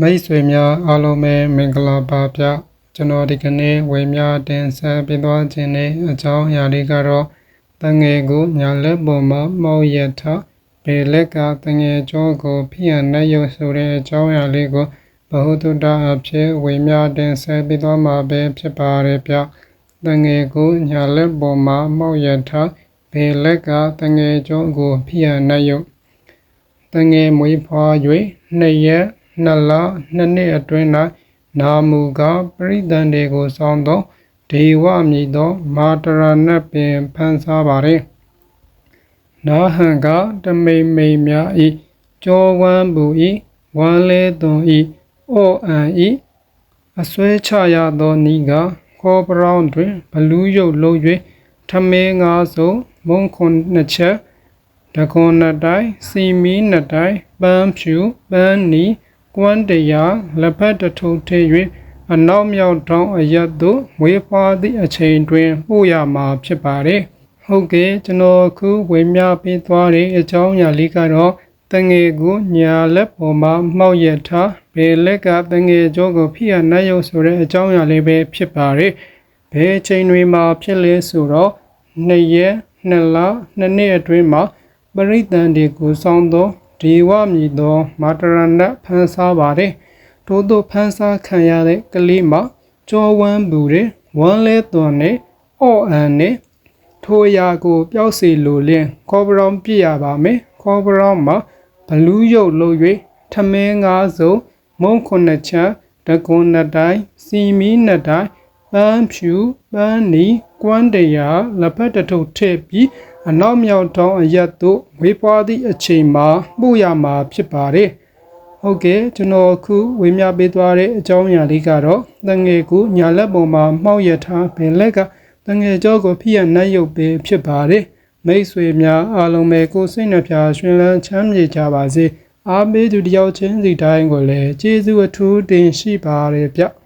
မိတ်ဆွေများအားလုံးပဲမင်္ဂလာပါဗျကျွန်တော်ဒီကနေ့ဝေမျှတင်ဆက်ပေးသွားခြင်းနဲ့အကြောင်းအရာလေးကတော့တငယ်ကိုညာလက်ပေါ်မှာမောက်ရထဘေလက်ကတငယ်ကျောကိုဖိရနဲ့ရုပ်ဆိုတဲ့အကြောင်းအရာလေးကိုဘဟုတုတ္တအဖြစ်ဝေမျှတင်ဆက်ပေးသွားမှာပဲဖြစ်ပါတယ်ဗျတငယ်ကိုညာလက်ပေါ်မှာမောက်ရထဘေလက်ကတငယ်ကျောကိုဖိရနဲ့ရုပ်တငယ်မွေးဖွား၍နှစ်ရက် နှစ်လနှစ်နှစ်အတွင်း၌နာမူကားပရိသန်တွေကိုစောင်းသောဒေဝမြည်သော မာတရဏတ်ပင်ဖန်ဆားပါれနာဟံကတမိန်မိန်များဤကြောဝမ်းပူဤဝမ်းလဲသွန်ဤအော့အံဤအစွဲချရသောနီးကခေါ်ပရောင်းတွင်ဘလူးရုပ်လုံး၍ထမဲငါးစုံမုံခွန်နှစ်ချက်တကွန်နှစ်တိုင်းစီမီနှစ်တိုင်းပန်းဖြူပန်းနီ ကွမ်းတရာလက်ဖက်တထုံထေ၍အနောက်မြောက်တောင်းအရက်သို့ဝေးဖွားသည့်အချိန်တွင်ပို့ရမှာဖြစ်ပါတယ်။ဟုတ်ကဲ့ကျွန်တော်အခုဝေမျှပေးသွားတဲ့အကြောင်းအရာလေးကတော့တငယ်ကိုညာလက်ပေါ်မှာမှောက်ရထားဘယ်လက်ကတငယ်ကြောကိုဖိရနှက်ရုပ်ဆိုတဲ့အကြောင်းအရာလေးပဲဖြစ်ပါတယ်။ဘယ်အချိန်တွေမှာဖြစ်လဲဆိုတော့နှစ်ရက်နှစ်လနှစ်နှစ်အတွင်းမှာပရိသန်တွေကိုစောင်းသော ဒေဝမြည်သော မာတရဏဖန်ဆားပါတယ်။ထို့သောဖန်ဆားခံရတဲ့ကလေးမှာကြောဝမ်းပူတဲ့ဝမ်းလဲသွန်နဲ့အော့အန်နဲ့ထိုအရာကို ပျောက်စေလိုလင်းခေါ်ဘရောင်ပြရပါမယ်။ခေါ်ဘရောင်မှာဘလူးရုပ်လို့၍ထမင်းငါးစုံမုံခုနှစ်ချမ်းတကွန်နှစ်တိုင်းစီမီနှစ်တိုင်းပန်းဖြူပန်းနီကွမ်းတရာလက်ဖက်တထုပ်ထည့်ပြီး အနောက်မြောက်တောင်းအရက်သို့ဝေးပွားသည့်အချိန်မှာပို့ရမှာဖြစ်ပါတယ်။ဟုတ်ကဲ့ကျွန်တော်အခုဝေမျှပေးသွားတဲ့အကြောင်းအရာလေးကတော့တငယ်ကူညာလက်ပေါ်မှာမှောက်ရထားပင်လက်ကတငယ်ကြောကိုဖိရနှက်ရုပ်ပဲဖြစ်ပါတယ်။မိတ်ဆွေများအားလုံးပဲကိုယ်စိတ်နှပြရှင်လန်းချမ်းမြေကြပါစေ။အားပေးသူတယောက်ချင်းစီတိုင်းကိုလည်းကျေးဇူးအထူးတင်ရှိပါတယ်ဗျ။